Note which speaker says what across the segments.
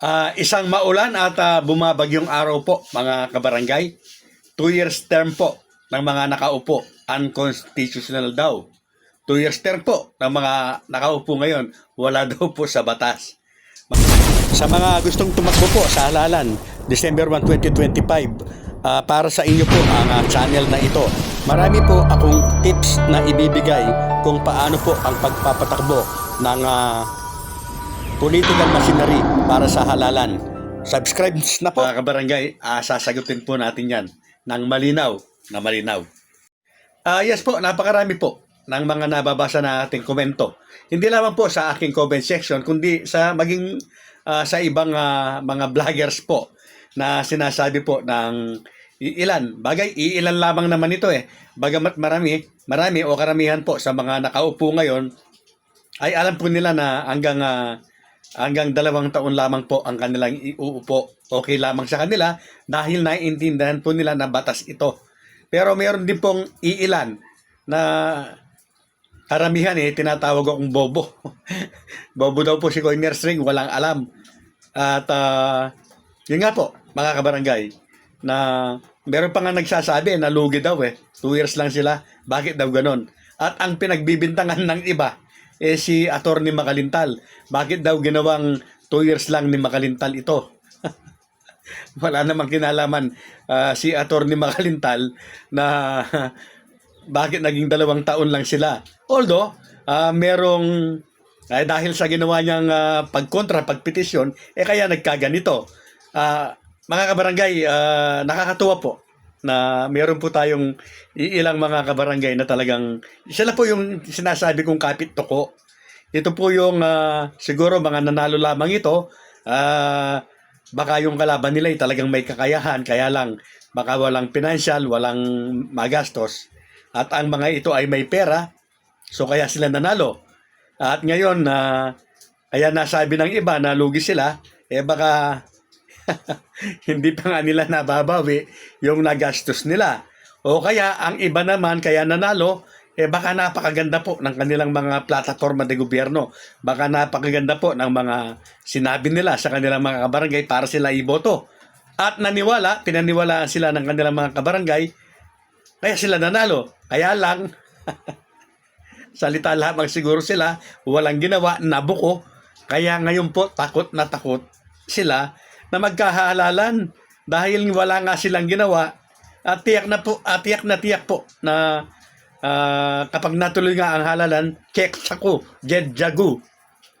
Speaker 1: Ah, isang maulan at ah, bumabagyong araw po, mga kabarangay. Two years term po ng mga nakaupo. Unconstitutional daw. Two years term po ng mga nakaupo ngayon. Wala daw po sa batas. Sa mga gustong tumakbo po sa halalan, December 1, 2025, ah, para sa inyo po ang ah, channel na ito. Marami po akong tips na ibibigay kung paano po ang pagpapatakbo ng ah, political machinery para sa halalan. Subscribe na po. Mga kabarangay, ah, sasagutin po natin yan ng malinaw na malinaw. Ah, yes po, napakarami po ng mga nababasa na ating komento. Hindi lamang po sa aking comment section, kundi sa maging ah, sa ibang ah, mga vloggers po na sinasabi po ng iilan. Bagay, iilan lamang naman ito eh. Bagamat marami, marami o karamihan po sa mga nakaupo ngayon, ay alam po nila na hanggang ah, hanggang dalawang taon lamang po ang kanilang iuupo. Okay lamang sa kanila dahil naiintindihan po nila na batas ito. Pero mayroon din pong iilan na karamihan eh, tinatawag akong bobo. bobo daw po si Coiner String, walang alam. At ah, yun nga po, mga kabarangay, na meron pa nga nagsasabi na lugi daw eh. Two years lang sila. Bakit daw ganon? At ang pinagbibintangan ng iba, eh si Attorney Makalintal. Bakit daw ginawang two years lang ni Makalintal ito? Wala namang kinalaman ah, si Attorney Makalintal na bakit naging dalawang taon lang sila. Although, ah, merong eh, dahil sa ginawa niyang ah, pagkontra, pagpetisyon, eh kaya nagkaganito. Ah, mga kabarangay, ah, nakakatuwa po na meron po tayong ilang mga kabarangay na talagang sila po yung sinasabi kong kapit toko. Ito po yung ah, siguro mga nanalo lamang ito. ah, baka yung kalaban nila ay talagang may kakayahan kaya lang baka walang financial, walang magastos. At ang mga ito ay may pera, so kaya sila nanalo. At ngayon na kaya nasabi ng iba na lugi sila, eh baka hindi pa nga nila nababawi yung nagastos nila. O kaya ang iba naman kaya nanalo, eh baka napakaganda po ng kanilang mga plataforma de gobyerno. Baka napakaganda po ng mga sinabi nila sa kanilang mga kabarangay para sila iboto. At naniwala, pinaniwalaan sila ng kanilang mga kabarangay, kaya sila nanalo. Kaya lang, salita lamang siguro sila, walang ginawa, nabuko. Kaya ngayon po, takot na takot sila na magkahalalan dahil wala nga silang ginawa at tiyak na po at tiyak na tiyak po na ah, kapag natuloy nga ang halalan check sako jed jagu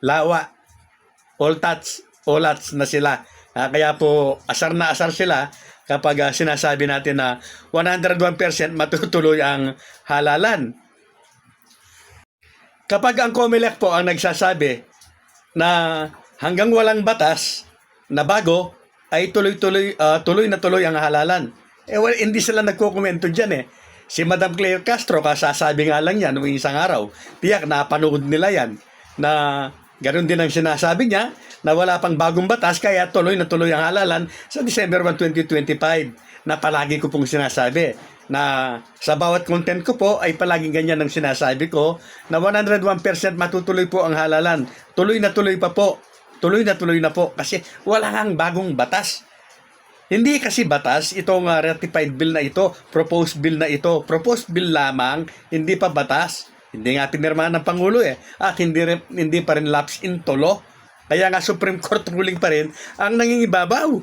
Speaker 1: lawa all tats all ats na sila. Ah, kaya po asar na asar sila kapag ah, sinasabi natin na 101% matutuloy ang halalan. Kapag ang COMELEC po ang nagsasabi na hanggang walang batas na bago ay tuloy-tuloy ah, tuloy na tuloy ang halalan. Eh well, hindi sila nagko-komento diyan eh. Si Madam Claire Castro kasasabi nga lang yan noong isang araw. Tiyak napanood nila yan na ganoon din ang sinasabi niya na wala pang bagong batas kaya tuloy na tuloy ang halalan sa December 1, 2025 na palagi ko pong sinasabi na sa bawat content ko po ay palaging ganyan ang sinasabi ko na 101% matutuloy po ang halalan. Tuloy na tuloy pa po. Tuloy na tuloy na po kasi wala kang bagong batas. Hindi kasi batas itong uh, ratified bill na ito, proposed bill na ito. Proposed bill lamang, hindi pa batas. Hindi nga pinirmahan ng Pangulo eh. At hindi, hindi pa rin lapse into law. Kaya nga Supreme Court ruling pa rin ang nangingibabaw.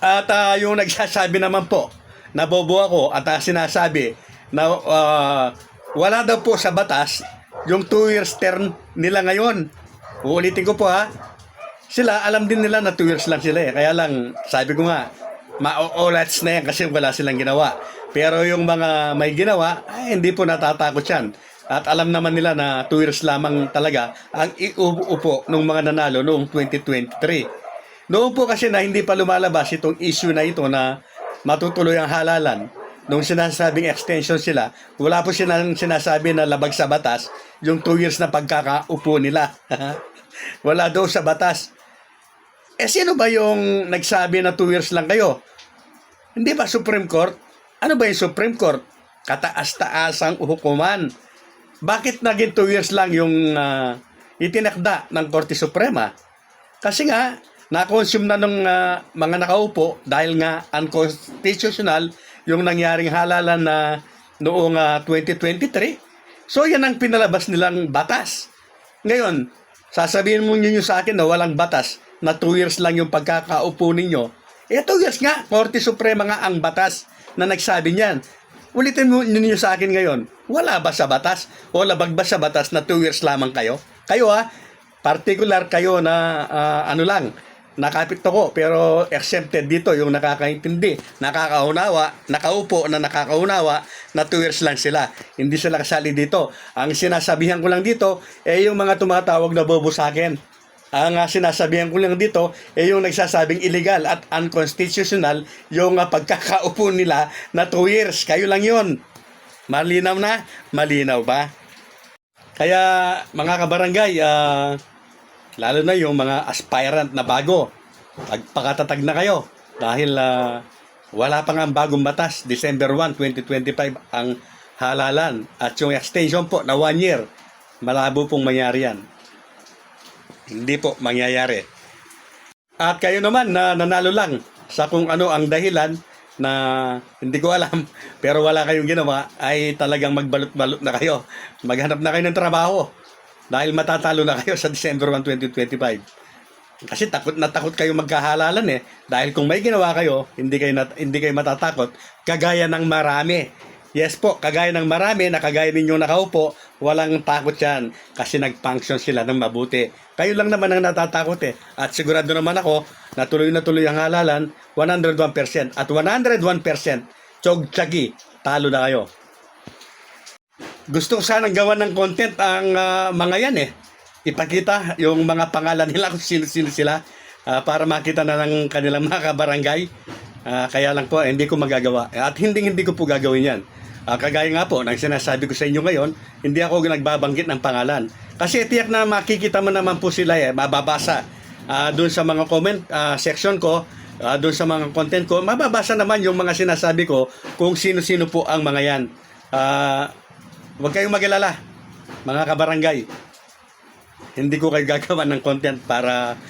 Speaker 1: At ah, yung nagsasabi naman po, nabobo ako at ah, sinasabi na ah, wala daw po sa batas yung two years term nila ngayon. Uulitin ko po ha. Sila, alam din nila na two years lang sila eh. Kaya lang, sabi ko nga, ma-olats na yan kasi wala silang ginawa. Pero yung mga may ginawa, ay, hindi po natatakot yan. At alam naman nila na two years lamang talaga ang iuupo ng mga nanalo noong 2023. Noon po kasi na hindi pa lumalabas itong issue na ito na matutuloy ang halalan. Nung sinasabing extension sila, wala po silang sinasabi na labag sa batas yung two years na pagkakaupo nila. wala daw sa batas. Eh sino ba yung nagsabi na two years lang kayo? Hindi ba Supreme Court? Ano ba yung Supreme Court? Kataas-taasang hukuman. Bakit naging two years lang yung ah, itinakda ng Korte Suprema? Kasi nga, na-consume na ng ah, mga nakaupo dahil nga unconstitutional yung nangyaring halalan na noong ah, 2023. So yan ang pinalabas nilang batas. Ngayon, sasabihin mo ninyo sa akin na walang batas, na 2 years lang yung pagkakaupo ninyo. Eh 2 years nga, Korte Suprema nga ang batas na nagsabi niyan. Ulitin mo ninyo sa akin ngayon, wala ba sa batas? O labag ba sa batas na 2 years lamang kayo? Kayo ha, particular kayo na ah, ano lang, nakapit ako pero exempted dito yung nakakaintindi, nakakaunawa, nakaupo na nakakaunawa na 2 years lang sila. Hindi sila kasali dito. Ang sinasabihan ko lang dito eh yung mga tumatawag na bobo sa akin. Ang ah, sinasabihan ko lang dito eh yung nagsasabing illegal at unconstitutional yung ah, pagkakaupo nila na 2 years. Kayo lang yon. Malinaw na? Malinaw ba? Kaya mga kabarangay, ah, lalo na yung mga aspirant na bago, magpakatatag na kayo dahil ah, wala pa nga ang bagong batas, December 1, 2025 ang halalan at yung extension po na one year, malabo pong mangyari yan. Hindi po mangyayari. At kayo naman na nanalo lang sa kung ano ang dahilan na hindi ko alam pero wala kayong ginawa ay talagang magbalot-balot na kayo. Maghanap na kayo ng trabaho dahil matatalo na kayo sa December 1, 2025. Kasi takot na takot kayo magkahalalan eh. Dahil kung may ginawa kayo, hindi kayo, nat- hindi kayo matatakot. Kagaya ng marami. Yes po, kagaya ng marami na kagaya ninyong nakaupo, walang takot yan. Kasi nag-function sila ng mabuti. Kayo lang naman ang natatakot eh. At sigurado naman ako, na tuloy na tuloy ang halalan, 101%. At 101%, tsog-tsagi, talo na kayo. Gusto ko sanang gawa ng content ang ah, mga yan eh. Ipakita yung mga pangalan nila kung sino-sino sila ah, para makita na ng kanilang mga kabarangay. Ah, kaya lang po, hindi ko magagawa. At hindi hindi ko po gagawin yan. Ah, kagaya nga po, nang sinasabi ko sa inyo ngayon, hindi ako nagbabanggit ng pangalan. Kasi tiyak na makikita mo naman po sila eh, mababasa. Ah, doon sa mga comment ah, section ko, ah, doon sa mga content ko, mababasa naman yung mga sinasabi ko kung sino-sino po ang mga yan. Ah, Huwag kayong mag-alala, mga kabarangay. Hindi ko kayo gagawa ng content para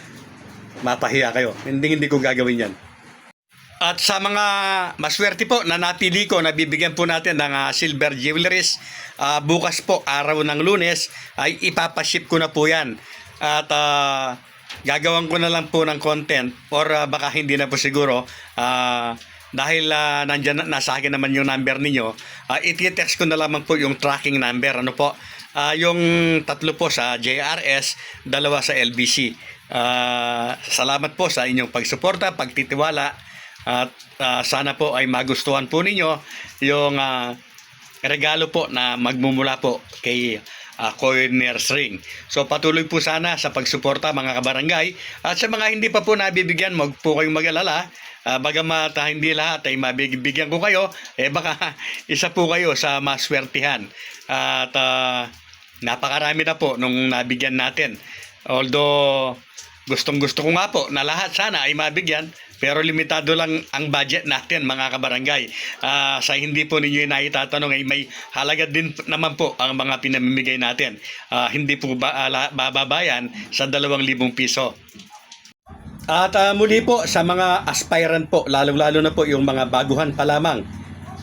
Speaker 1: mapahiya kayo. Hindi hindi ko gagawin yan. At sa mga maswerte po na napili ko, nabibigyan po natin ng ah, silver jewelries. Ah, bukas po, araw ng lunes, ay ipapaship ko na po yan. At ah, gagawan ko na lang po ng content or ah, baka hindi na po siguro. Ah, dahil ah, nandyan, na- nasa akin naman yung number ninyo, uh, iti-text ko na lamang po yung tracking number. Ano po? Ah, yung tatlo po sa JRS, dalawa sa LBC. Ah, salamat po sa inyong pagsuporta, pagtitiwala at ah, sana po ay magustuhan po ninyo yung ah, regalo po na magmumula po kay uh, Corners Ring. So patuloy po sana sa pagsuporta mga kabarangay at sa mga hindi pa po nabibigyan, mag po kayong mag-alala. Uh, bagamat ah, hindi lahat ay mabibigyan ko kayo, eh baka isa po kayo sa maswertihan. At ah, napakarami na po nung nabigyan natin. Although gustong gusto ko nga po na lahat sana ay mabigyan pero limitado lang ang budget natin mga kabarangay. Ah, sa hindi po ninyo naitatanong ay may halaga din naman po ang mga pinamimigay natin. Ah, hindi po ba, ala- bababayan sa 2,000 piso. At ah, muli po sa mga aspirant po, lalong-lalo na po yung mga baguhan pa lamang,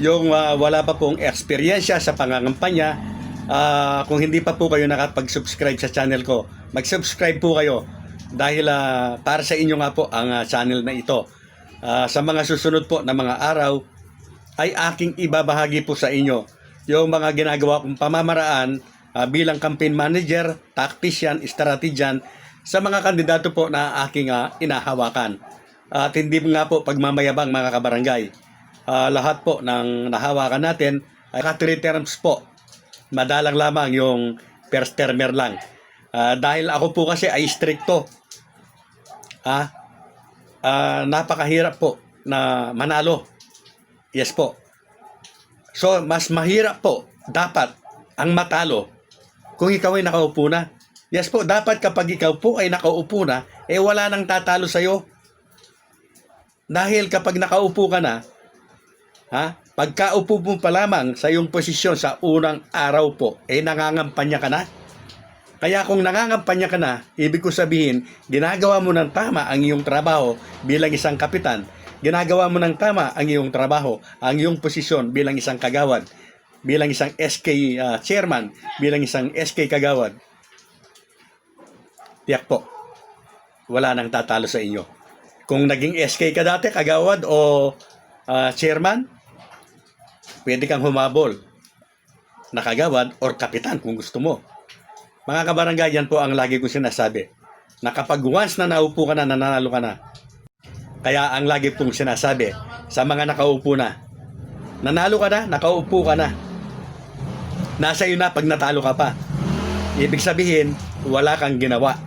Speaker 1: yung ah, wala pa pong eksperyensya sa pangangampanya, ah, kung hindi pa po kayo nakapag-subscribe sa channel ko, mag-subscribe po kayo dahil ah, para sa inyo nga po ang ah, channel na ito. Ah, sa mga susunod po na mga araw, ay aking ibabahagi po sa inyo yung mga ginagawa kong pamamaraan ah, bilang campaign manager, tactician, strategian sa mga kandidato po na aking ah, inahawakan. At hindi nga po pagmamayabang mga kabarangay. Ah, lahat po ng nahawakan natin ay kat three terms po. Madalang lamang yung first termer lang. Ah, dahil ako po kasi ay stricto. Ah, ah, napakahirap po na manalo. Yes po. So, mas mahirap po dapat ang matalo kung ikaw ay nakaupo na. Yes po, dapat kapag ikaw po ay nakaupo na, eh wala nang tatalo sa'yo. Dahil kapag nakaupo ka na, ha, pagkaupo mo pa lamang sa iyong posisyon sa unang araw po, eh nangangampanya ka na. Kaya kung nangangampanya ka na, ibig ko sabihin, ginagawa mo ng tama ang iyong trabaho bilang isang kapitan, ginagawa mo ng tama ang iyong trabaho, ang iyong posisyon bilang isang kagawad, bilang isang SK ah, chairman, bilang isang SK kagawad. Tiyak po, wala nang tatalo sa inyo. Kung naging SK ka dati, kagawad o ah, chairman, pwede kang humabol na kagawad or kapitan kung gusto mo. Mga kabarangay, yan po ang lagi ko sinasabi. Na kapag once na naupo ka na, nananalo ka na. Kaya ang lagi kong sinasabi sa mga nakaupo na, nanalo ka na, nakaupo ka na. Nasa iyo na pag natalo ka pa. Ibig sabihin, wala kang ginawa.